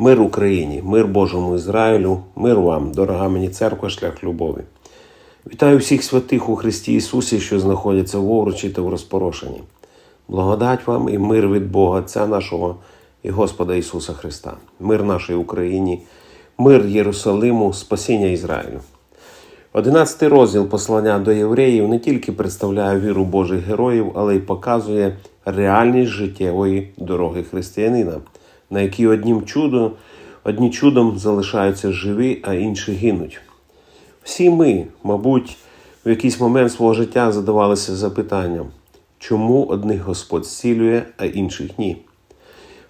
Мир Україні, мир Божому Ізраїлю, мир вам, дорога мені церква, шлях любові. Вітаю всіх святих у Христі Ісусі, що знаходяться в овручі та в розпорошенні. Благодать вам і мир від Бога, Отця нашого і Господа Ісуса Христа, мир нашій Україні, мир Єрусалиму, спасіння Ізраїлю. Одинадцятий розділ послання до євреїв не тільки представляє віру Божих героїв, але й показує реальність життєвої дороги християнина, на якій однім чудом, одні чудом залишаються живі, а інші гинуть. Всі ми, мабуть, в якийсь момент свого життя задавалися запитанням, чому одних Господь зцілює, а інших ні.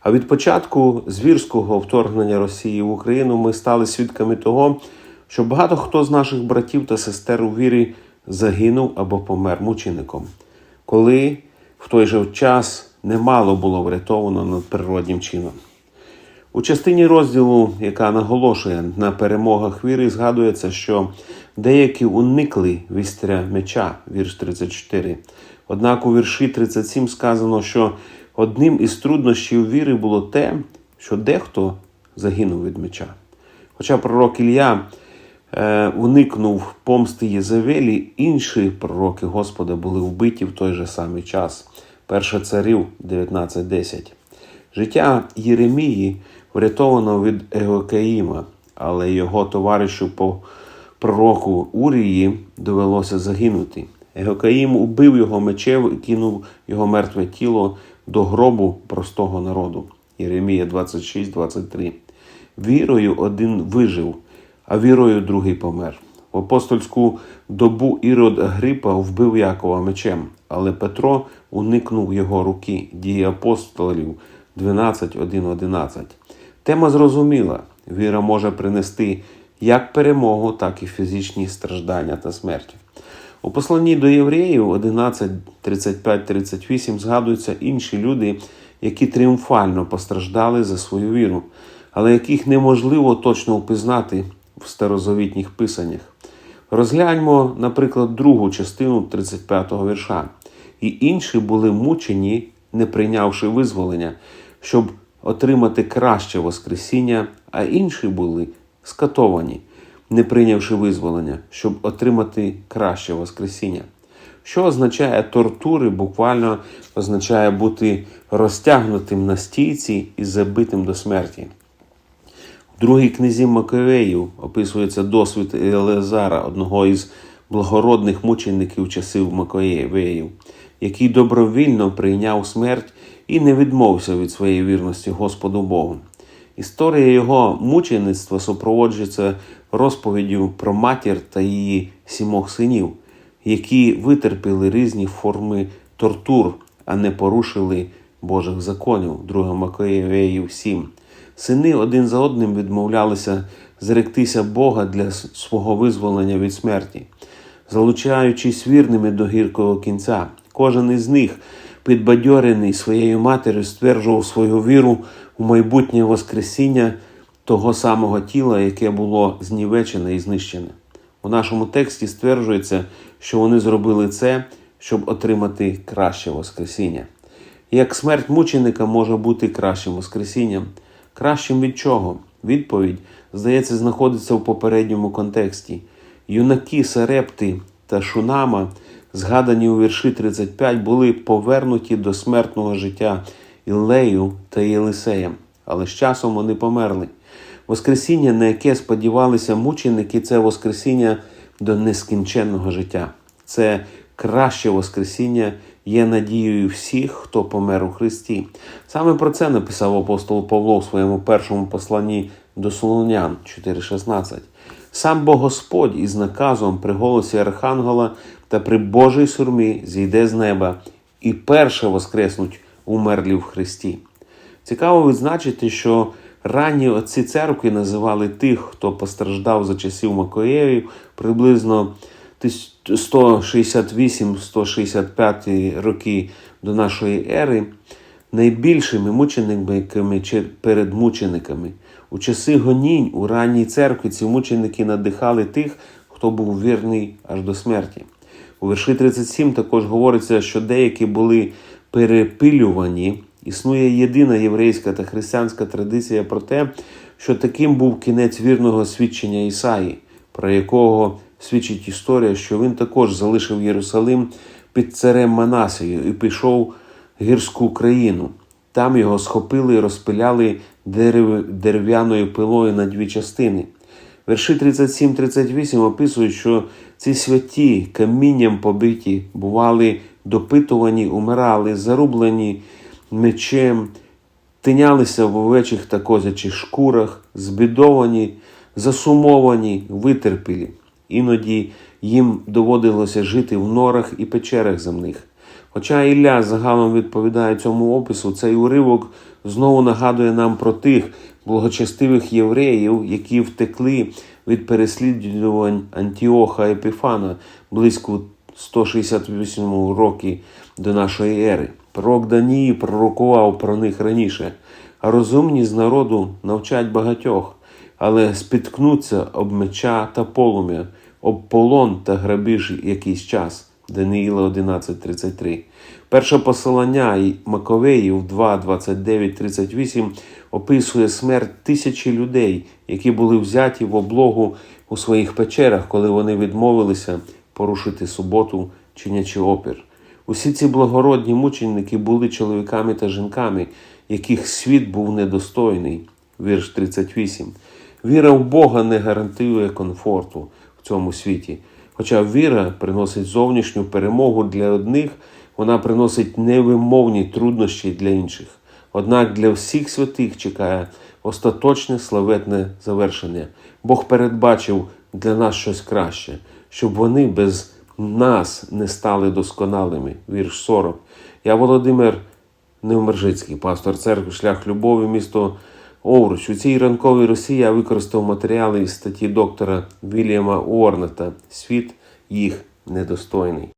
А від початку звірського вторгнення Росії в Україну ми стали свідками того, що багато хто з наших братів та сестер у вірі загинув або помер мучеником, коли в той же час немало було врятовано надприроднім чином. У частині розділу, яка наголошує на перемогах віри, згадується, що деякі уникли вістря меча, вірш 34. Однак у вірші 37 сказано, що одним із труднощів віри було те, що дехто загинув від меча. Хоча пророк Ілля е, уникнув помсти Єзавелі, інші пророки Господа були вбиті в той же самий час. Перша царів 19.10. Життя Єремії врятовано від Егокаїма, але його товаришу по пророку Урії довелося загинути. Егокаїм убив його мечем і кинув його мертве тіло до гробу простого народу. Єремія 26-23. Вірою один вижив, а вірою другий помер. В апостольську добу Ірод Агрипа вбив Якова мечем, але Петро уникнув його руки. Дії апостолів 12.1.11. Тема зрозуміла: віра може принести як перемогу, так і фізичні страждання та смерть. У посланні до євреїв 11.35-38 згадуються інші люди, які тріумфально постраждали за свою віру, але яких неможливо точно впізнати в старозавітніх писаннях. Розгляньмо, наприклад, другу частину 35-го вірша. І інші були мучені, не прийнявши визволення, щоб отримати краще Воскресіння, а інші були скатовані, не прийнявши визволення, щоб отримати краще Воскресіння. Що означає тортури, буквально означає бути розтягнутим на стійці і забитим до смерті. В другій книзі Маковеїв описується досвід Елезара, одного із благородних мучеників часів Маковеїв, який добровільно прийняв смерть і не відмовився від своєї вірності Господу Богу. Історія його мучеництва супроводжується розповіддю про матір та її сімох синів, які витерпіли різні форми тортур, а не порушили Божих законів. 2 Макоєвеїв 7. Сини один за одним відмовлялися зректися Бога для свого визволення від смерті, залучаючись вірними до гіркого кінця. Кожен із них, підбадьорений своєю матір'ю, стверджував свою віру у майбутнє Воскресіння того самого тіла, яке було знівечене і знищене. У нашому тексті стверджується, що вони зробили це, щоб отримати краще Воскресіння. Як смерть мученика може бути кращим Воскресінням? Кращим від чого? Відповідь, здається, знаходиться в попередньому контексті. Юнаки Сарепти та Шунама, згадані у вірші 35, були повернуті до смертного життя Іллею та Єлисеєм, але з часом вони померли. Воскресіння, на яке сподівалися мученики, це Воскресіння до нескінченного життя. Це краще Воскресіння є надією всіх, хто помер у Христі. Саме про це написав апостол Павло в своєму першому посланні до Солонян 4,16. Сам Бог Господь із наказом при голосі Архангела та при Божій сурмі зійде з неба і перше воскреснуть умерлі в Христі. Цікаво відзначити, що ранні отці церкви називали тих, хто постраждав за часів Макоєвів, приблизно 168-165 роки до нашої ери, найбільшими мучениками чи передмучениками. У часи гонінь у ранній церкві ці мученики надихали тих, хто був вірний аж до смерті. У вірші 37 також говориться, що деякі були перепилювані Існує єдина єврейська та християнська традиція про те, що таким був кінець вірного свідчення Ісаї, про якого свідчить історія, що він також залишив Єрусалим під царем Манасею і пішов гірську країну. Там його схопили і розпиляли дерев'яною пилою на дві частини. Верші 37-38 описують, що ці святі камінням побиті бували допитувані, умирали, зарублені мечем, тинялися в овечих та козячих шкурах, збідовані, засумовані, витерпілі. Іноді їм доводилося жити в норах і печерах земних. Хоча Ілля загалом відповідає цьому опису, цей уривок знову нагадує нам про тих благочестивих євреїв, які втекли від переслідувань Антіоха Епіфана близько 168 роки до нашої ери. Пророк Данії пророкував про них раніше, а розумні з народу навчать багатьох, але спіткнуться об меча та полум'я, об полон та грабіж якийсь час. Даниїла 11.33. Перше посилання Маковеїв 2, 29, 38 описує смерть тисячі людей, які були взяті в облогу у своїх печерах, коли вони відмовилися порушити суботу, чинячи опір. Усі ці благородні мученики були чоловіками та жінками, яких світ був недостойний. Вірш 38. Віра в Бога не гарантує комфорту в цьому світі. Хоча віра приносить зовнішню перемогу для одних, вона приносить невимовні труднощі для інших. Однак для всіх святих чекає остаточне славетне завершення. Бог передбачив для нас щось краще, щоб вони без нас не стали досконалими. Вірш 40. Я Володимир Невмержицький, пастор церкви Шлях Любові, місто Овруч. У цій ранковій Росії я використав матеріали із статті доктора Вільяма Уорнета Світ їх недостойний.